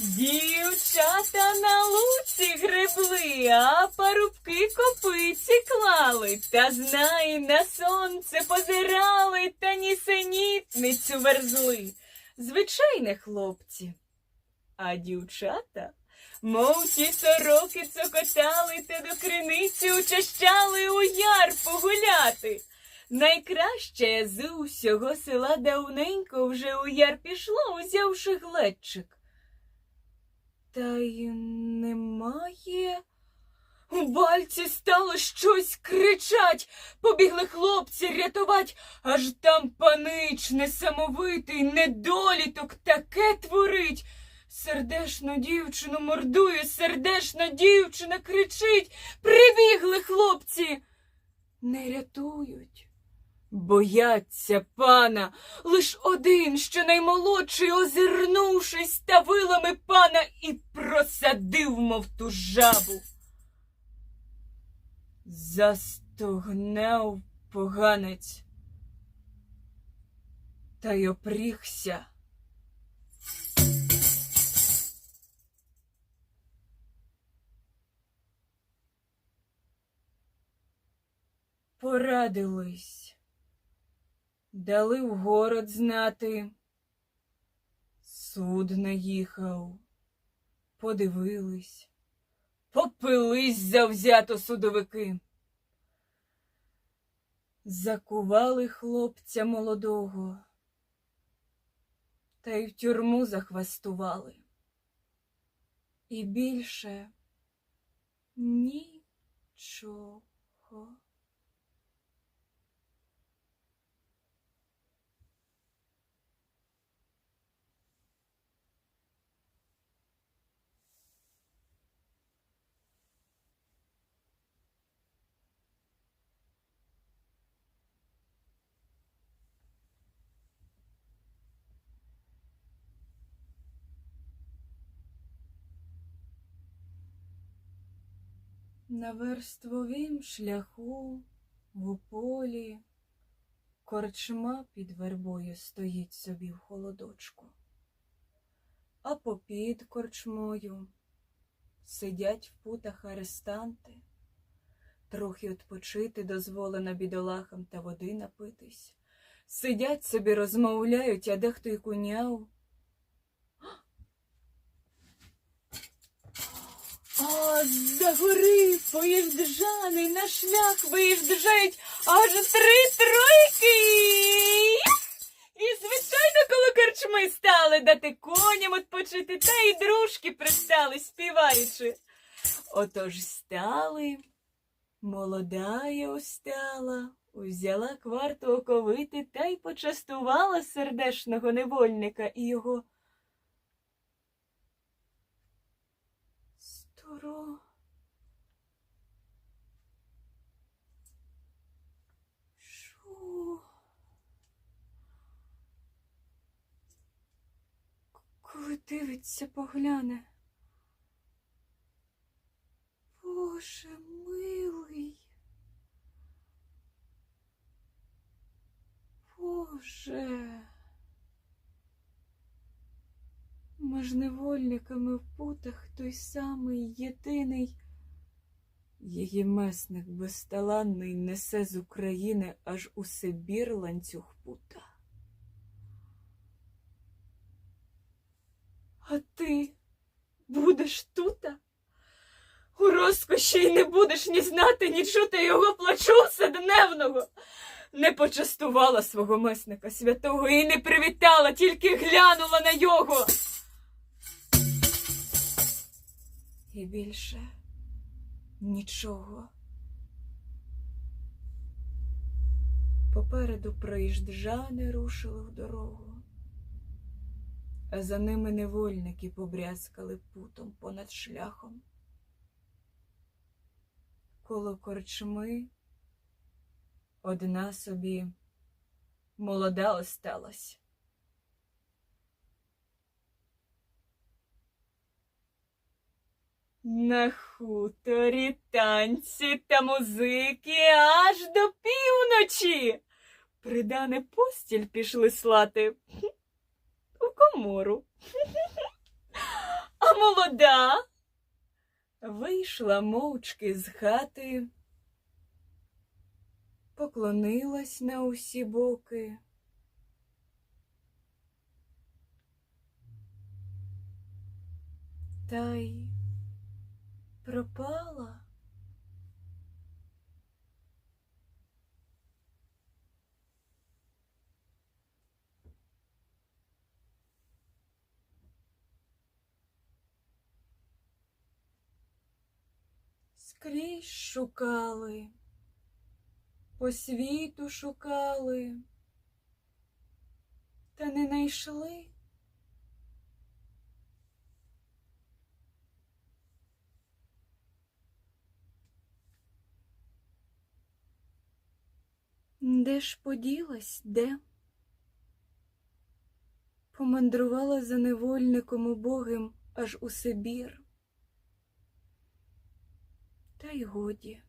Дівчата на луці гребли, а парубки копиці клали, та знай на сонце позирали та нісенітницю верзли. Звичайне хлопці, а дівчата, мов ті сороки цокотали та до криниці учащали у яр погуляти. Найкраще з усього села давненько вже у яр пішло, узявши глечик. Та й немає. У бальці стало щось кричать. Побігли хлопці рятувать, аж там панич несамовитий, недоліток таке творить. Сердешну дівчину мордує, сердешна дівчина кричить. Прибігли хлопці. Не рятують. Бояться пана, лиш один, що наймолодший, озирнувшись та вилами пана, мов ту жабу. Застогнав поганець та й опрігся. Порадились, дали в город знати. Суд наїхав, подивились, попились завзято судовики. Закували хлопця молодого, та й в тюрму захвастували. І більше нічого. На верствовім шляху в полі корчма під вербою стоїть собі в холодочку, а попід корчмою сидять в путах арестанти, трохи відпочити дозволено бідолахам та води напитись. Сидять собі, розмовляють, а дехто й куняв. А за гори поїжджани на шлях виїжджають аж три тройки. І, звичайно, коло корчми стали дати коням відпочити, та й дружки пристали, співаючи. Отож стали, молодая устала, узяла кварту оковити та й почастувала сердешного невольника і його. Старо. Що? Коли дивиться, погляне. Боже милий. Боже. Ми ж невольниками в путах той самий єдиний. Її месник безталанний несе з України аж у Сибір ланцюг пута. А ти будеш тута? У розкоші й не будеш ні знати, ні чути його плачу вседневного. Не почастувала свого месника святого і не привітала, тільки глянула на його. І більше нічого. Попереду проїжджани рушили в дорогу, а за ними невольники побрязкали путом понад шляхом. Коло корчми одна собі молода осталась. На хуторі танці та музики аж до півночі. Придане постіль пішли слати у комору. А молода Вийшла мовчки з хати, поклонилась на усі боки. Та й пропала. Скрізь шукали, по світу шукали, та не найшли. Де ж поділась, де? Помандрувала за невольником убогим аж у Сибір. Та й годі.